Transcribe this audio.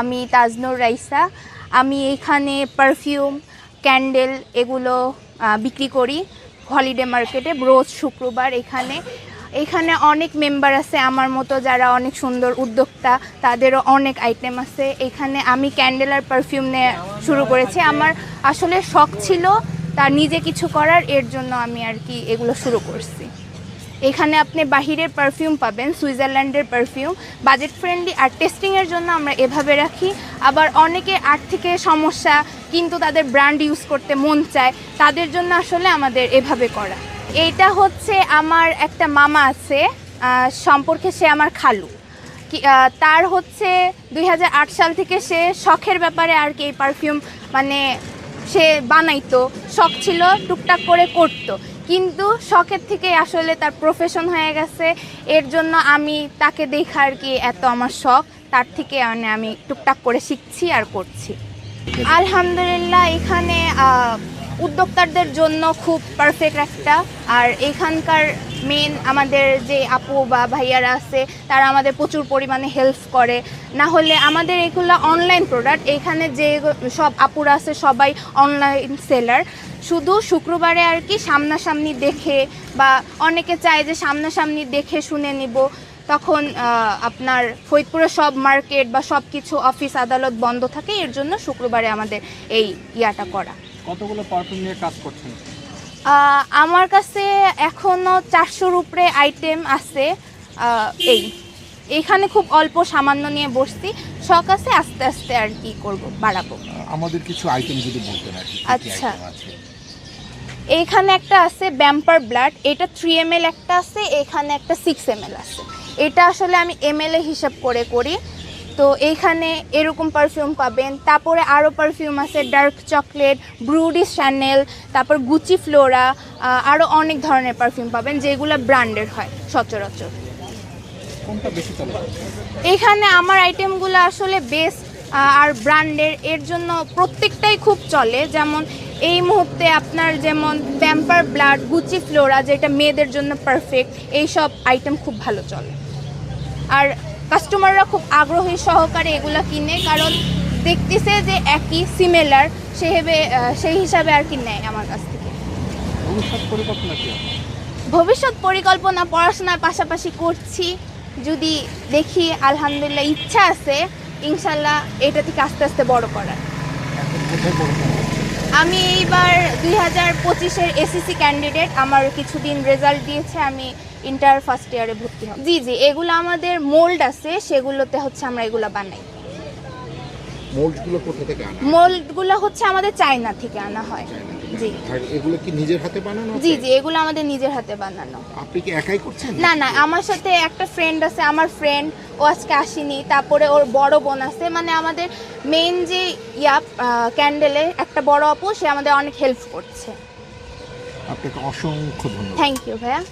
আমি তাজনুর রাইসা। আমি এখানে পারফিউম ক্যান্ডেল এগুলো বিক্রি করি হলিডে মার্কেটে রোজ শুক্রবার এখানে। এখানে অনেক মেম্বার আছে আমার মতো যারা অনেক সুন্দর উদ্যোক্তা, তাদেরও অনেক আইটেম আছে। এখানে আমি ক্যান্ডেল আর পারফিউম নিয়ে শুরু করেছি। আমার আসলে শখ ছিল তার নিজে কিছু করার, এর জন্য আমি আর কি এগুলো শুরু করছি। এখানে আপনি বাহিরের পারফিউম পাবেন, সুইজারল্যান্ডের পারফিউম বাজেট ফ্রেন্ডলি আর টেস্টিংয়ের জন্য আমরা এভাবে রাখি। আবার অনেকে আর্থিকের সমস্যা, কিন্তু তাদের ব্র্যান্ড ইউজ করতে মন চায়, তাদের জন্য আসলে আমাদের এভাবে করা। এইটা হচ্ছে আমার একটা মামা আছে সম্পর্কে সে আমার খালু। তার হচ্ছে দুই হাজার আট সাল থেকে সে শখের ব্যাপারে আর কি এই পারফিউম মানে সে বানাইতো। শখ ছিল টুকটাক করে করতো। কিন্তু শখের থেকে আসলে তার প্রফেশন হয়ে গেছে। এর জন্য আমি তাকে দেখা আর কি এত আমার শখ তার থেকে মানে আমি টুকটাক করে শিখছি আর করছি। আলহামদুলিল্লাহ এখানে উদ্যোক্তাদের জন্য খুব পারফেক্ট একটা। আর এখানকার মেন আমাদের যে আপু বা ভাইয়ারা আছে, তারা আমাদের প্রচুর পরিমাণে হেল্প করে। না হলে আমাদের এগুলো অনলাইন প্রোডাক্ট এখানে যে সব আপুরা আছে সবাই অনলাইন সেলার শুধু শুক্রবারে আর কি সামনাসামনি দেখে বা অনেকে চায় যে সামনাসামনি দেখে শুনে নিব। তখন আপনার ফরিদপুরের সব মার্কেট বা সব কিছু অফিস আদালত বন্ধ থাকে, এর জন্য শুক্রবারে আমাদের এই ইয়াটা করা। কতগুলো পারফিউম নিয়ে কাজ করছেন? আমার কাছে এখনও চারশোর উপরে আইটেম আছে এই। এখানে খুব অল্প সামান্য নিয়ে বসছি শখ আছে আস্তে আস্তে আর কি করব বাড়াবো। আমাদের কিছু আইটেম যদি বলতেন আচ্ছা। এইখানে একটা আছে ব্যাম্পার ব্লাড এটা থ্রি এম একটা আছে এখানে একটা সিক্স এম আছে। এটা আসলে আমি এম এ হিসাব করে করি। তো এইখানে এরকম পারফিউম পাবেন। তারপরে আরও পারফিউম আছে ডার্ক চকলেট ব্রুডি শ্যানেল তারপর গুচি ফ্লোরা আরও অনেক ধরনের পারফিউম পাবেন যেগুলো ব্র্যান্ডেড হয় সচরাচর। এখানে আমার আইটেমগুলো আসলে বেস্ট আর ব্র্যান্ডের এর জন্য প্রত্যেকটাই খুব চলে। যেমন এই মুহূর্তে আপনার যেমন প্যাম্পার ব্লাড গুচি ফ্লোরা যেটা মেয়েদের জন্য পারফেক্ট এই সব আইটেম খুব ভালো চলে। আর কাস্টমাররা খুব আগ্রহী সহকারে এগুলো কিনে কারণ দেখতেছে যে একই সিমিলার সেভাবে সেই হিসাবে আর কি নেয় আমার কাছ থেকে। ভবিষ্যৎ পরিকল্পনা ভবিষ্যৎ পরিকল্পনা পড়াশোনার পাশাপাশি করছি। যদি দেখি আলহামদুলিল্লাহ ইচ্ছা আছে ইনশাল্লাহ এটা থেকে আস্তে আস্তে বড় করার। আমি এইবার দুই হাজার পঁচিশের এসএসসি ক্যান্ডিডেট আমার কিছুদিন রেজাল্ট দিয়েছে আমি ইন্টার ফার্স্ট ইয়ারে ভর্তি হব। জি জি এগুলো আমাদের মোল্ড আছে সেগুলোতে হচ্ছে আমরা এগুলো বানাই। মোল্ডগুলো কোথা থেকে আনা মোল্ডগুলো হচ্ছে আমাদের চায়না থেকে আনা হয়। জি। আর এগুলো কি নিজের হাতে বানানো জি জি এগুলো আমাদের নিজের হাতে বানানো। আপনি কি একাই করছেন? না না আমার সাথে একটা ফ্রেন্ড আছে আমার ফ্রেন্ড ও আজকে আসেনি তারপরে ওর বড় বোন আছে। মানে আমাদের মেন যে ইয়া ক্যান্ডেলে একটা বড় আপু সে আমাদের অনেক হেল্প করছে। আপনাকে অসংখ্য ধন্যবাদ। থ্যাংক ইউ ভাইয়া।